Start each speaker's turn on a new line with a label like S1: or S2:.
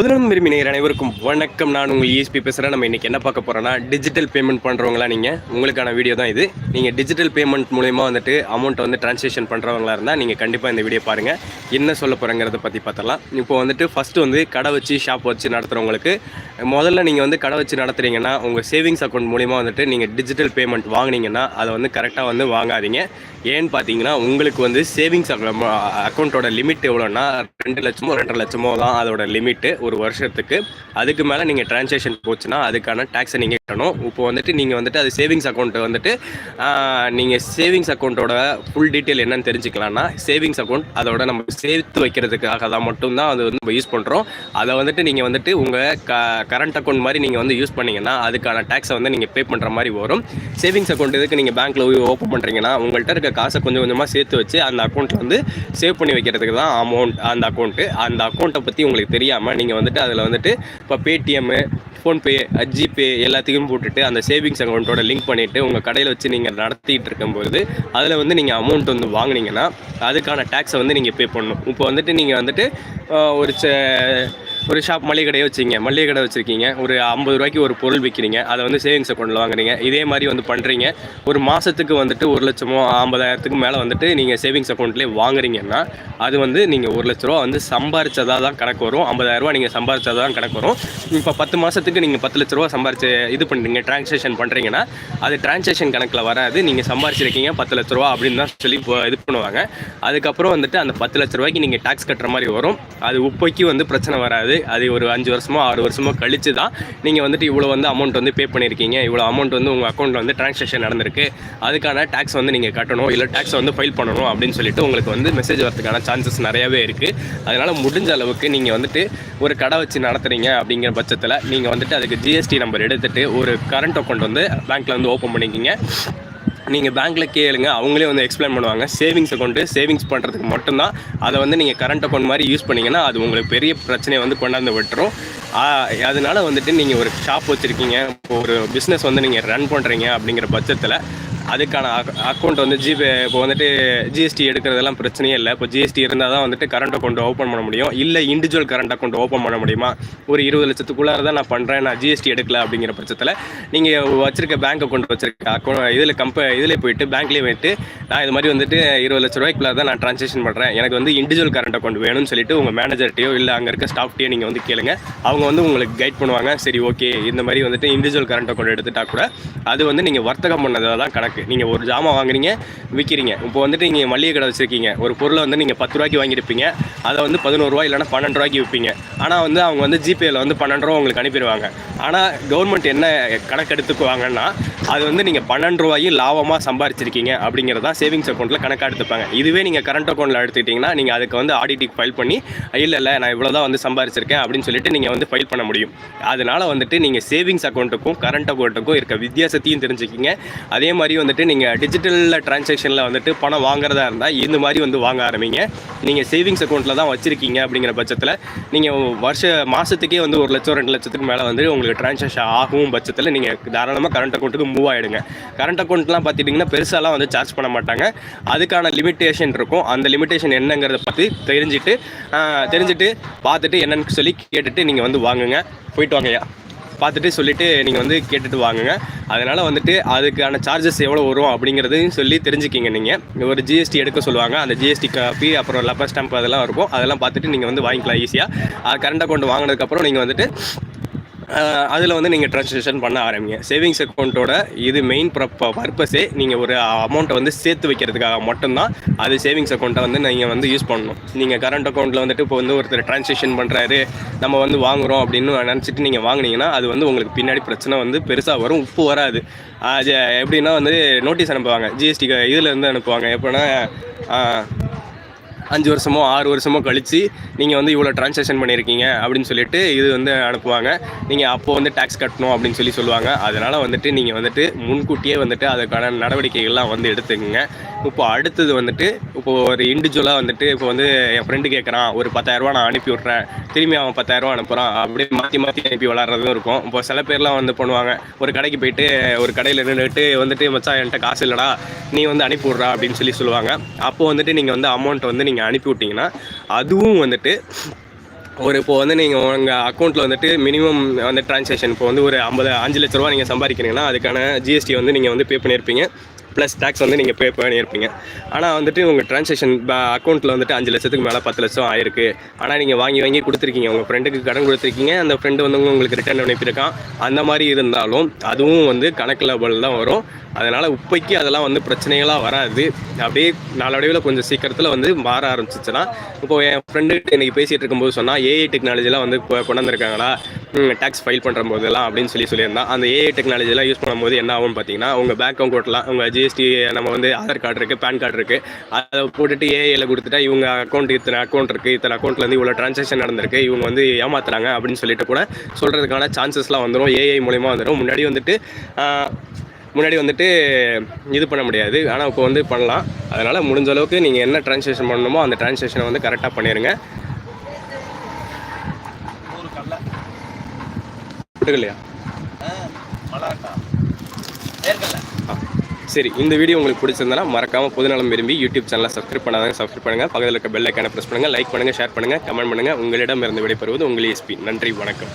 S1: முதலும் விரும்பி நேர் அனைவருக்கும் வணக்கம். நான் உங்கள் இஎஸ்பி பேசுகிறேன் நம்ம இன்றைக்கி என்ன பார்க்க போகிறோன்னா டிஜிட்டல் பேமெண்ட் பண்ணுறவங்களா நீங்கள் உங்களுக்கான வீடியோ தான் இது. நீங்கள் டிஜிட்டல் பேமெண்ட் மூலயமா வந்துட்டு அமௌண்ட்டை வந்து ட்ரான்ஸ்லேஷன் பண்ணுறவங்களா இருந்தால் நீங்கள் கண்டிப்பாக இந்த வீடியோ பாருங்கள் என்ன சொல்ல போகிறேங்கிறத பற்றி பார்த்தலாம் இப்போ வந்துட்டு ஃபஸ்ட்டு வந்து கடை வச்சு ஷாப் வச்சு நடத்துகிறவங்களுக்கு முதல்ல நீங்கள் வந்து கடை வச்சு நடத்துறீங்கன்னா உங்கள் சேவிங்ஸ் அக்கௌண்ட் மூலிமா வந்துட்டு நீங்கள் டிஜிட்டல் பேமெண்ட் வாங்கினீங்கன்னா அதை வந்து கரெக்டாக வந்து வாங்காதீங்க. ஏன்னு பார்த்தீங்கன்னா உங்களுக்கு வந்து சேவிங்ஸ் அக்கௌண்ட்டோட லிமிட் எவ்வளோன்னா ரெண்டு லட்சமோ ரெண்டரை லட்சமோ தான் அதோட லிமிட்டு ஒரு வருஷத்துக்கு அதுக்கு மேலே நீங்கள் ட்ரான்சாக்ஷன் போச்சுன்னா அதுக்கான டேக்ஸை நீங்கள் கட்டணும். இப்போ வந்துட்டு நீங்கள் வந்துட்டு அது சேவிங்ஸ் அக்கௌண்ட்டை வந்துட்டு நீங்கள் சேவிங்ஸ் அக்கௌண்ட்டோட ஃபுல் டீட்டெயில் என்னன்னு தெரிஞ்சுக்கலாம்னா சேவிங்ஸ் அக்கௌண்ட் அதோட நம்ம சேர்த்து வைக்கிறதுக்காக தான் மட்டும்தான் அது வந்து நம்ம யூஸ் பண்ணுறோம் அதை வந்துட்டு நீங்கள் வந்துட்டு உங்கள் க கரண்ட் அக்கௌண்ட் மாதிரி நீங்கள் வந்து யூஸ் பண்ணிங்கன்னா அதுக்கான டேக்ஸை வந்து நீங்கள் பே பண்ணுற மாதிரி வரும். சேவிங்ஸ் அக்கௌண்ட் இதுக்கு நீங்கள் பேங்க்கில் ஓப்பன் பண்ணுறீங்கன்னா உங்கள்கிட்ட இருக்க காசை கொஞ்சம் கொஞ்சமாக சேர்த்து வச்சு அந்த அக்கௌண்ட்டில் வந்து சேவ் பண்ணி வைக்கிறதுக்கு தான் அமௌண்ட் அந்த அக்கௌண்ட்டு அந்த அக்கௌண்ட்டை பற்றி உங்களுக்கு தெரியாமல் நீங்கள் வந்துட்டு அதில் வந்துட்டு இப்போ பேடிஎம்மு ஃபோன்பே ஜிபே எல்லாத்தையும் போட்டுட்டு அந்த சேவிங்ஸ் அக்கௌண்ட்டோட லிங்க் பண்ணிவிட்டு உங்கள் கடையில் வச்சு நீங்கள் நடத்திக்கிட்டு இருக்கும்போது அதில் வந்து நீங்கள் அமௌண்ட் வந்து வாங்குனீங்கன்னா அதுக்கான டேக்ஸை வந்து நீங்கள் பே பண்ணணும். இப்போ வந்துட்டு நீங்கள் வந்துட்டு ஒரு ச- ஒரு ஷாப் மளிகை கடையை வச்சுங்க மளிகை கடை வச்சுருக்கீங்க. ஒரு ஐம்பது ரூபாய்க்கு ஒரு பொருள் விற்கிறீங்க அதை வந்து சேவிங்ஸ் அக்கௌண்ட்டில் வாங்குறீங்க. இதே மாதிரி வந்து பண்ணுறீங்க ஒரு மாதத்துக்கு வந்துட்டு ஒரு லட்சமோ ஐம்பதாயிரத்துக்கு மேலே வந்துட்டு நீங்கள் சேவிங்ஸ் அக்கௌண்ட்லேயே வாங்குறீங்கன்னா அது வந்து நீங்கள் ஒரு லட்ச ரூபா வந்து சம்பாரிச்சதா தான் கணக்கு வரும். ஐம்பதாயிரரூபா நீங்கள் சம்பாரிச்சதாக தான் கணக்கு வரும். இப்போ பத்து மாதத்துக்கு நீங்கள் பத்து லட்ச ரூபா சம்பாரிச்சு இது பண்ணுறீங்க ட்ரான்சாக்ஷன் பண்ணுறீங்கன்னா அது ட்ரான்சாக்ஷன் கணக்கில் வராது. நீங்கள் சம்பாரிச்சிருக்கீங்க பத்து லட்ச ரூபா அப்படின்னு தான் சொல்லி இது பண்ணுவாங்க. அதுக்கப்புறம் வந்துட்டு அந்த பத்து லட்ச ரூபாய்க்கு நீங்கள் டேக்ஸ் கட்டுற மாதிரி வரும். அது உப்பைக்கு வந்து பிரச்சனை வராது. அது ஒரு அஞ்சு வருஷமோ ஆறு வருஷமோ கழிச்சு தான் நீங்கள் வந்துட்டு இவ்வளோ வந்து அமௌண்ட் வந்து பே பண்ணியிருக்கீங்க இவ்வளோ அமௌண்ட் வந்து உங்கள் அக்கௌண்ட்டில் வந்து ட்ரான்ஸாக்ஷன் நடந்திருக்கு. அதுக்கான டேக்ஸ் வந்து நீங்கள் கட்டணும். இல்லை டேக்ஸ் வந்து ஃபைல் பண்ணணும் அப்படின்னு சொல்லிட்டு உங்களுக்கு வந்து மெசேஜ் வரதுக்கான சான்சஸ் நிறையாவே இருக்குது அதனால் முடிஞ்ச அளவுக்கு நீங்கள் வந்துட்டு ஒரு கடை வச்சு நடத்துகிறீங்க அப்படிங்கிற பட்சத்தில் நீங்கள் வந்துட்டு அதுக்கு ஜிஎஸ்டி நம்பர் எடுத்துகிட்டு ஒரு கரண்ட் அக்கௌண்ட் வந்து பேங்க்கில் வந்து ஓப்பன் பண்ணிக்கிங்க. நீங்கள் பேங்க்கில் கேளுங்க அவங்களே வந்து எக்ஸ்பிளைன் பண்ணுவாங்க. சேவிங்ஸ் அக்கௌண்ட்டு சேவிங்ஸ் பண்ணுறதுக்கு மட்டும்தான். அதை வந்து நீங்கள் கரண்ட் அக்கௌண்ட் மாதிரி யூஸ் பண்ணிங்கன்னா அது உங்களுக்கு பெரிய பிரச்சனையை வந்து கொண்டாந்து விட்டுரும். அதனால் அதனால வந்துட்டு நீங்கள் ஒரு ஷாப் வச்சுருக்கீங்க ஒரு பிஸ்னஸ் வந்து நீங்கள் ரன் பண்ணுறீங்க அப்படிங்கிற பட்சத்தில் அதுக்கான அக்கௌண்ட் வந்து ஜிபே இப்போ வந்துட்டு ஜிஎஸ்டி எடுக்கிறதெல்லாம் பிரச்சனையே இல்லை. இப்போ ஜிஎஸ்டி இருந்தால் தான் வந்துட்டு கரண்ட் அக்கௌண்ட் ஓப்பன் பண்ண முடியும். இல்லை இண்டிவிஜுவல் கரண்ட் அக்கௌண்ட் ஓப்பன் பண்ண முடியுமா? ஒரு இருபது லட்சத்துக்குள்ளார தான் நான் பண்ணுறேன் நான் ஜிஎஸ்டி எடுக்கல அப்படிங்கிற பட்சத்தில் நீங்கள் வச்சிருக்க பேங்க் அக்கௌண்ட் வச்சிருக்க அக்கௌண்ட் இதில் கம்ப இதில் போயிட்டு பேங்க்லேயே போயிட்டு நான் இது மாதிரி வந்துட்டு இருபது லட்ச ரூபாய்க்குள்ள தான் நான் ட்ரான்சாக்ஷன் பண்ணுறேன் எனக்கு வந்து இண்டிவிஜுவல் கரண்ட் அக்கௌண்ட் வேணும்னு சொல்லிட்டு உங்கள் மேனேஜர்ட்டையோ இல்லை அங்கே இருக்க ஸ்டாஃப்ட்டையோ நீங்கள் வந்து கேளுங்க. அவங்க வந்து உங்களுக்கு கைட் பண்ணுவாங்க. சரி ஓகே இந்த மாதிரி வந்துட்டு இண்டிவிஜுவல் கரண்ட் அக்கௌண்ட் எடுத்துட்டா கூட அது வந்து நீங்கள் வர்த்தகம் பண்ணதாக தான் கணக்கு. நீங்கள் ஒரு ஜாமான் வாங்குறீங்க விற்கிறீங்க இப்போ வந்துட்டு நீங்கள் மளிகை கடை வச்சுருக்கீங்க. ஒரு பொருளை வந்து நீங்கள் பத்து ரூபாய்க்கு வாங்கியிருப்பீங்க. அதை வந்து பதினோரு ரூபாய் இல்லைன்னா பன்னெண்டு ரூபாய்க்கு விற்பீங்க ஆனால் வந்து அவங்க வந்து ஜிபேயில் வந்து பன்னெண்டு ரூபா உங்களுக்கு அனுப்பிடுவாங்க. ஆனால் கவர்மெண்ட் என்ன கணக்கு எடுத்துக்குவாங்கன்னா அது வந்து நீங்கள் பன்னெண்டு ரூபாயும் லாபமாக சம்பாரிச்சிருக்கீங்க அப்படிங்கிறது தான் சேவிங்ஸ் அக்கௌண்ட்டில் கணக்காக எடுத்துப்பாங்க. இதுவே நீங்கள் கரண்ட் அக்கௌண்ட்டில் எடுத்துக்கிட்டிங்கன்னா நீங்கள் அதுக்கு வந்து ஆடிட்டிக்கு ஃபைல் பண்ணி இல்லை இல்லை நான் இவ்வளோ தான் வந்து சம்பாரிச்சிருக்கேன் அப்படின்னு சொல்லிட்டு நீங்கள் வந்து ஃபைல் பண்ண முடியும். அதனால் வந்துட்டு நீங்கள் சேவிங்ஸ் அக்கௌண்ட்டுக்கும் கரண்ட் அக்கௌண்ட்டுக்கும் இருக்க வித்தியாசத்தையும் தெரிஞ்சுக்கிங்க. அதே மாதிரி வந்துட்டு நீங்கள் டிஜிட்டலில் டிரான்சாக்ஷனில் வந்துட்டு பணம் வாங்குறதா இருந்தால் இந்த மாதிரி வந்து வாங்க ஆரம்பிங்க. நீங்கள் சேவிங்ஸ் அக்கௌண்ட்டில் தான் வச்சுருக்கீங்க அப்படிங்கிற பட்சத்தில் நீங்கள் வருஷ மாதத்துக்கே வந்து ஒரு லட்சம் ரெண்டு லட்சத்துக்கு மேலே வந்து உங்களுக்கு டிரான்சாக்ஷன் ஆகும் பட்சத்தில் நீங்கள் தாராளமாக கரண்ட் அக்கௌண்ட்டுக்கு மூவ் ஆகிடுங்க கரண்ட் அக்கௌண்ட்லாம் பார்த்துட்டிங்கன்னா பெருசாலாம் வந்து சார்ஜ் பண்ண மாட்டாங்க. அதுக்கான லிமிட்டேஷன் இருக்கும். அந்த லிமிட்டேஷன் என்னங்கிறத பற்றி தெரிஞ்சுட்டு தெரிஞ்சுட்டு பார்த்துட்டு என்னன்னு சொல்லி கேட்டுட்டு நீங்கள் வந்து வாங்குங்க. போயிட்டு வாங்கய்யா. பார்த்துட்டு சொல்லிவிட்டு நீங்கள் வந்து கேட்டுட்டு வாங்குங்க. அதனால் வந்துட்டு அதுக்கான சார்ஜஸ் எவ்வளோ வரும் அப்படிங்கிறதையும் சொல்லி தெரிஞ்சுக்கிங்க நீங்கள் ஒரு ஜிஎஸ்டி எடுக்க சொல்லுவாங்க. அந்த ஜிஎஸ்டி காப்பி அப்புறம் லப்பர் ஸ்டாம்ப் அதெல்லாம் இருக்கும். அதெல்லாம் பார்த்துட்டு நீங்கள் வந்து வாங்கிக்கலாம் ஈஸியாக கரண்ட் அக்கௌண்ட் வாங்கினதுக்கப்புறம் நீங்கள் வந்துட்டு அதில் வந்து நீங்கள் ட்ரான்ஸ்லேஷன் பண்ண ஆரம்பிங்க. சேவிங்ஸ் அக்கௌண்ட்டோட இது மெயின் பர்பஸே நீங்கள் ஒரு அமௌண்ட்டை வந்து சேர்த்து வைக்கிறதுக்காக மட்டும்தான் அது சேவிங்ஸ் அக்கௌண்ட்டை வந்து நீங்கள் வந்து யூஸ் பண்ணணும். நீங்கள் கரண்ட் அக்கௌண்ட்டில் வந்துட்டு இப்போ வந்து ஒருத்தர் ட்ரான்ஸ்லேஷன் பண்ணுறாரு நம்ம வந்து வாங்குகிறோம் அப்படின்னு நினச்சிட்டு நீங்கள் வாங்குனீங்கன்னா அது வந்து உங்களுக்கு பின்னாடி பிரச்சனை வந்து பெருசாக வரும் உப்பு வராது. அது எப்படின்னா வந்து நோட்டீஸ் அனுப்புவாங்க ஜிஎஸ்டி இதில் இருந்து அனுப்புவாங்க. எப்படின்னா அஞ்சு வருஷமோ ஆறு வருஷமோ கழித்து நீங்கள் வந்து இவ்வளோ ட்ரான்சாக்ஷன் பண்ணியிருக்கீங்க அப்படின்னு சொல்லிட்டு இது வந்து அனுப்புவாங்க. நீங்கள் அப்போது வந்து டேக்ஸ் கட்டணும் அப்படின்னு சொல்லி சொல்லுவாங்க. அதனால் வந்துட்டு நீங்கள் வந்துட்டு முன்கூட்டியே வந்துட்டு அதுக்கான நடவடிக்கைகள்லாம் வந்து எடுத்துக்கங்க. இப்போ அடுத்தது வந்துட்டு இப்போ ஒரு இண்டிவிஜுவலாக வந்துட்டு இப்போ வந்து என் ஃப்ரெண்டு கேட்குறான் ஒரு பத்தாயிரரூபா நான் அனுப்பி விட்றேன் திரும்பி அவன் பத்தாயிரரூபா அனுப்புகிறான் அப்படியே மாற்றி மாற்றி அனுப்பி விளாட்றதும் இருக்கும். இப்போ சில பேர்லாம் வந்து பண்ணுவாங்க ஒரு கடைக்கு போயிட்டு ஒரு கடையில் நின்றுட்டு வந்துட்டு மச்சான் என்கிட்ட காசு இல்லைடா. நீ வந்து அனுப்பி விட்றா. அப்படின்னு சொல்லி சொல்லுவாங்க. அப்போது வந்துட்டு நீங்கள் வந்து அமௌண்ட் வந்து நீங்கள் அனுப்பி விட்டீங்கன்னா அதுவும் வந்துட்டு ஒரு இப்போ வந்து நீங்கள் உங்கள் அக்கௌண்ட்டில் வந்துட்டு மினிமம் வந்து ட்ரான்சாக்ஷன் இப்போ வந்து ஒரு ஐம்பது அஞ்சு லட்ச ரூபா நீங்கள் சம்பாதிக்கிறீங்கன்னா அதுக்கான ஜிஎஸ்டி வந்து நீங்கள் வந்து பே பண்ணியிருப்பீங்க ப்ளஸ் டேக்ஸ் வந்து நீங்கள் பே பண்ணியிருப்பீங்க ஆனால் வந்துட்டு உங்கள் ட்ரான்சாக்ஷன் அக்கௌண்ட்டில் வந்துட்டு அஞ்சு லட்சத்துக்கு மேலே பத்து லட்சம் ஆயிருக்கு. ஆனால் நீங்கள் வாங்கி வாங்கி கொடுத்துருக்கீங்க. உங்கள் ஃப்ரெண்டுக்கு கடன் கொடுத்துருக்கீங்க. அந்த ஃப்ரெண்டு வந்து உங்களுக்கு ரிட்டர்ன் அனுப்பியிருக்கான். அந்த மாதிரி இருந்தாலும் அதுவும் வந்து கணக்கில் தான் வரும். அதனால் இப்போக்கி அதெல்லாம் வந்து பிரச்சனைகளாக வராது. அப்படியே நாளடைவில் கொஞ்சம் சீக்கிரத்தில் வந்து மாற ஆரம்பிச்சிச்சுன்னா இப்போ என் ஃப்ரெண்டு இன்றைக்கி பேசிகிட்டு இருக்கும்போது சொன்னால் ஏஐ டெக்னாலஜிலாம் வந்து கொ- கொண்டு வந்திருக்காங்களா டேக்ஸ் ஃபைல் பண்ணுற போதெல்லாம் அப்படின்னு சொல்லி சொல்லியிருந்தான். அந்த ஏஐ டெக்னாலஜிலாம் யூஸ் பண்ணும்போது என்ன ஆகும்னு பார்த்தீங்கன்னா உங்கள் பேங்க் அக்கௌண்ட்லாம் உங்கள் ஜிஎஸ்டி நம்ம வந்து ஆதார் கார்டு இருக்குது பேன் கார்டு இருக்குது அதை போட்டுட்டு ஏஐயில் கொடுத்துட்டா இவங்க அக்கௌண்ட் இத்தனை அக்கௌண்ட் இருக்குது இத்தனை அக்கௌண்ட்லேருந்து இவ்வளோ ட்ரான்சாக்ஷன் நடந்திருக்கு இவங்க வந்து ஏமாத்துறாங்க அப்படின்னு சொல்லிட்டு கூட சொல்கிறதுக்கான சான்சஸ்லாம் வந்துடும் ஏஐ மூலிமா வந்துடும் முன்னாடி வந்துட்டு முன்னாடி வந்துட்டு இது பண்ண முடியாது. ஆனால் இப்போ வந்து பண்ணலாம். அதனால் முடிஞ்ச அளவுக்கு நீங்கள் என்ன ட்ரான்சாக்ஷன் பண்ணணுமோ அந்த ட்ரான்சாக்ஷனை வந்து கரெக்டாக பண்ணிடுங்க இல்லையா
S2: மலாட்டா
S1: சரி இந்த வீடியோ உங்களுக்கு பிடிச்சிருந்தனா மறக்காம பொதுநலம் விரும்பி யூடியூப் சேனலை சப்ஸ்கிரைப் பண்ணாதாங்க சப்ஸ்கிரைப் பண்ணுங்க. பக்கத்தில் இருக்க பெல் ஐக்கானை ப்ரெஸ் பண்ணுங்க லைக் பண்ணுங்க ஷேர் பண்ணுங்க கமெண்ட் பண்ணுங்க. உங்களிடம் இருந்து விடைபெறுவது உங்கள் எஸ்பி நன்றி வணக்கம்.